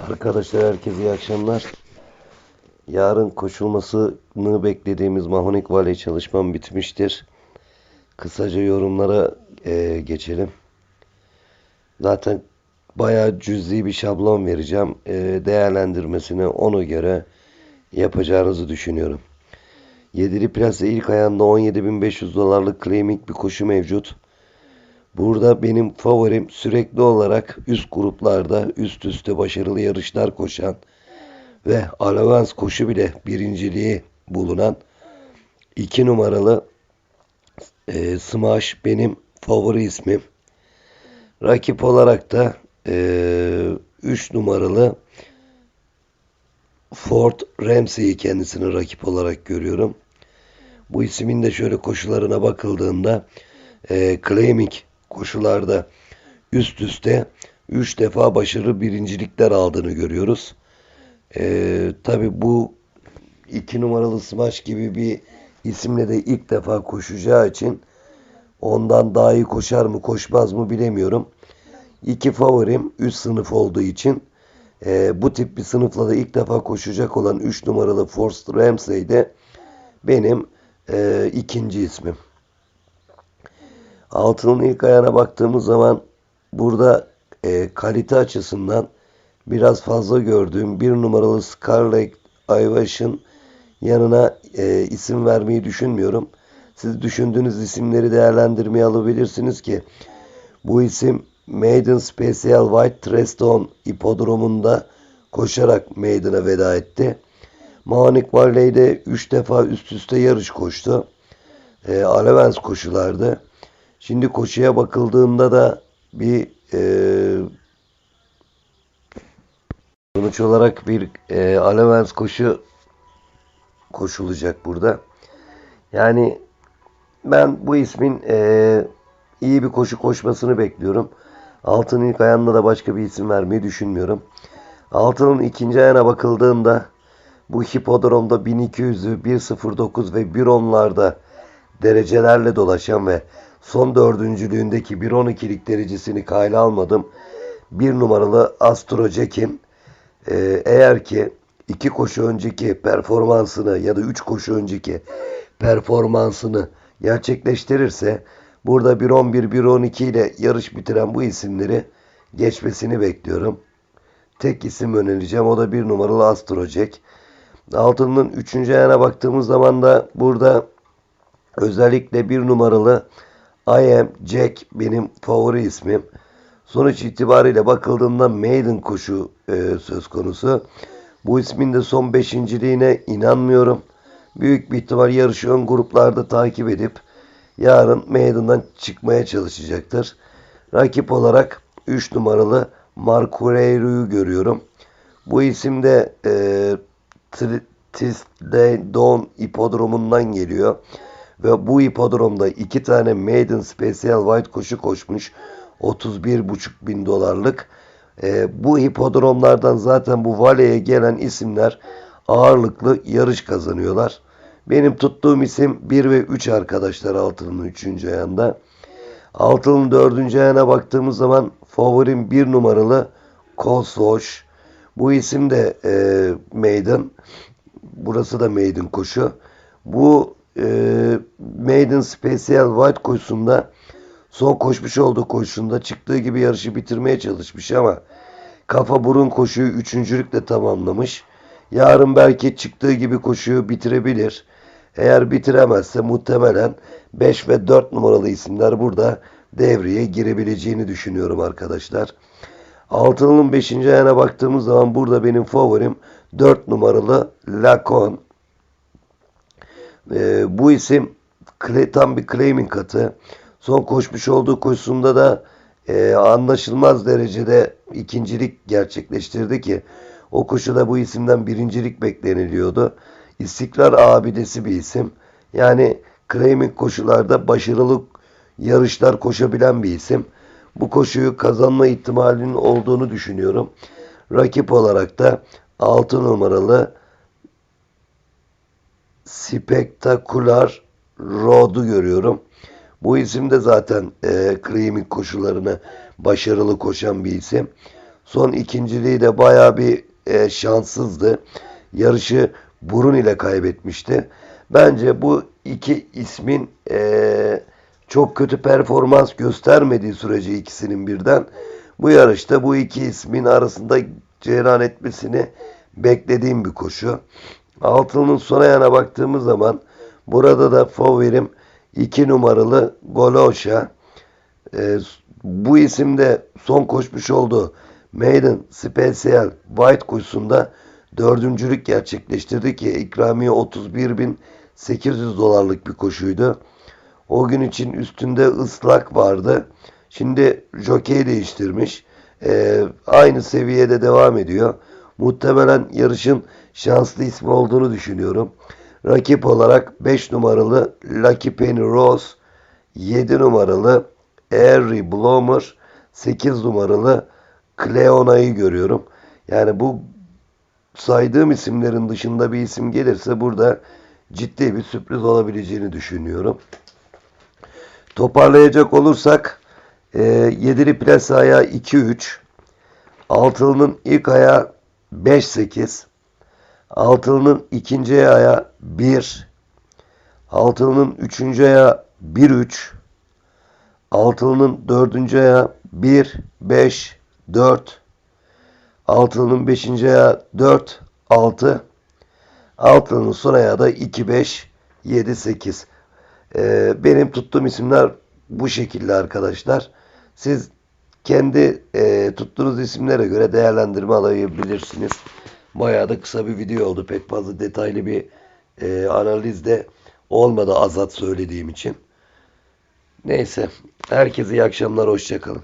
Arkadaşlar herkese iyi akşamlar. Yarın koşulmasını beklediğimiz Mahonik Valley çalışmam bitmiştir. Kısaca yorumlara eee, geçelim. Zaten bayağı cüzi bir şablon vereceğim. Eee, değerlendirmesini ona göre yapacağınızı düşünüyorum. Yedili Plase ilk ayağında 17.500 dolarlık claiming bir koşu mevcut. Burada benim favorim sürekli olarak üst gruplarda üst üste başarılı yarışlar koşan ve Alavans koşu bile birinciliği bulunan 2 numaralı e, Smash benim favori ismim. Rakip olarak da 3 numaralı Ford Ramsey'i kendisini rakip olarak görüyorum. Bu ismin de şöyle koşularına bakıldığında e, claiming koşularda üst üste 3 defa başarılı birincilikler aldığını görüyoruz. E, Tabi bu 2 numaralı Smash gibi bir isimle de ilk defa koşacağı için ondan daha iyi koşar mı koşmaz mı bilemiyorum. İki favorim üst sınıf olduğu için e, bu tip bir sınıfla da ilk defa koşacak olan 3 numaralı Forrest Ramsey de benim e, ikinci ismim. Altının ilk ayağına baktığımız zaman burada e, kalite açısından biraz fazla gördüğüm bir numaralı Scarlett Ayvaş'ın yanına e, isim vermeyi düşünmüyorum. Siz düşündüğünüz isimleri değerlendirmeye alabilirsiniz ki bu isim Maiden Special White Trestone ipodromunda koşarak Maiden'a veda etti. Mahonik Valley'de 3 defa üst üste yarış koştu. E, Alevens koşulardı. Şimdi koşuya bakıldığında da bir e, sonuç olarak bir e, Alevens koşu koşulacak burada. Yani ben bu ismin e, iyi bir koşu koşmasını bekliyorum. Altının ilk ayağında da başka bir isim vermeyi düşünmüyorum. Altının ikinci ayağına bakıldığında bu hipodromda 1200'ü 1.09 ve 1.10'larda derecelerle dolaşan ve son dördüncülüğündeki 1.12'lik derecesini kayla almadım. Bir numaralı Astro Jack'in e, eğer ki iki koşu önceki performansını ya da üç koşu önceki performansını gerçekleştirirse burada 1.11 1.12 ile yarış bitiren bu isimleri geçmesini bekliyorum. Tek isim önereceğim o da bir numaralı Astro Jack. Altının üçüncü ayağına baktığımız zaman da burada özellikle bir numaralı I am Jack benim favori ismim. Sonuç itibariyle bakıldığında maiden koşu e, söz konusu. Bu ismin de son beşinciliğine inanmıyorum. Büyük bir ihtimal yarışı ön gruplarda takip edip yarın meydandan çıkmaya çalışacaktır. Rakip olarak 3 numaralı Marco görüyorum. Bu isim de e, Tisdale ipodromundan geliyor. Ve bu ipodromda iki tane Maiden Special White koşu koşmuş. 31,5 bin dolarlık. E, bu hipodromlardan zaten bu valeye gelen isimler ağırlıklı yarış kazanıyorlar. Benim tuttuğum isim 1 ve 3 arkadaşlar altının 3. ayağında. Altının 4. ayağına baktığımız zaman favorim 1 numaralı Kosloş. Bu isim de e, Maiden. Burası da Maiden koşu. Bu Maiden Special White koşusunda son koşmuş olduğu koşusunda çıktığı gibi yarışı bitirmeye çalışmış ama kafa burun koşuyu üçüncülükle tamamlamış. Yarın belki çıktığı gibi koşuyu bitirebilir. Eğer bitiremezse muhtemelen 5 ve 4 numaralı isimler burada devreye girebileceğini düşünüyorum arkadaşlar. Altının 5. ayağına baktığımız zaman burada benim favorim 4 numaralı Lacon. Ee, bu isim tam bir claiming katı. Son koşmuş olduğu koşusunda da e, anlaşılmaz derecede ikincilik gerçekleştirdi ki o koşuda bu isimden birincilik bekleniliyordu. İstikrar abidesi bir isim. Yani claiming koşularda başarılı yarışlar koşabilen bir isim. Bu koşuyu kazanma ihtimalinin olduğunu düşünüyorum. Rakip olarak da 6 numaralı Spektakular Road'u görüyorum. Bu isim de zaten e, claiming koşularını başarılı koşan bir isim. Son ikinciliği de baya bir e, şanssızdı. Yarışı burun ile kaybetmişti. Bence bu iki ismin e, çok kötü performans göstermediği sürece ikisinin birden bu yarışta bu iki ismin arasında cereyan etmesini beklediğim bir koşu. Altının son ayağına baktığımız zaman burada da favorim 2 numaralı Goloşa. Ee, bu isimde son koşmuş olduğu Maiden Special White koşusunda dördüncülük gerçekleştirdi ki ikramiye 31.800 dolarlık bir koşuydu. O gün için üstünde ıslak vardı. Şimdi jockey değiştirmiş. Ee, aynı seviyede devam ediyor. Muhtemelen yarışın şanslı ismi olduğunu düşünüyorum. Rakip olarak 5 numaralı Lucky Penny Rose, 7 numaralı Harry Blomer, 8 numaralı Cleona'yı görüyorum. Yani bu saydığım isimlerin dışında bir isim gelirse burada ciddi bir sürpriz olabileceğini düşünüyorum. Toparlayacak olursak e, yedili ayağı 2-3, altılının ilk ayağı 5-8, altılının ikinci ayağı 1, altılının üçüncü ayağı 1-3, altılının dördüncü ayağı 1-5, 4, altılının beşinci ayağı 4, 6, altılının son ayağı da 2-5, 7-8. Ee, benim tuttuğum isimler bu şekilde arkadaşlar. Siz kendi e, tuttuğunuz isimlere göre değerlendirme alabilirsiniz. Bayağı da kısa bir video oldu. Pek fazla detaylı bir e, analiz de olmadı azat söylediğim için. Neyse. Herkese iyi akşamlar. Hoşçakalın.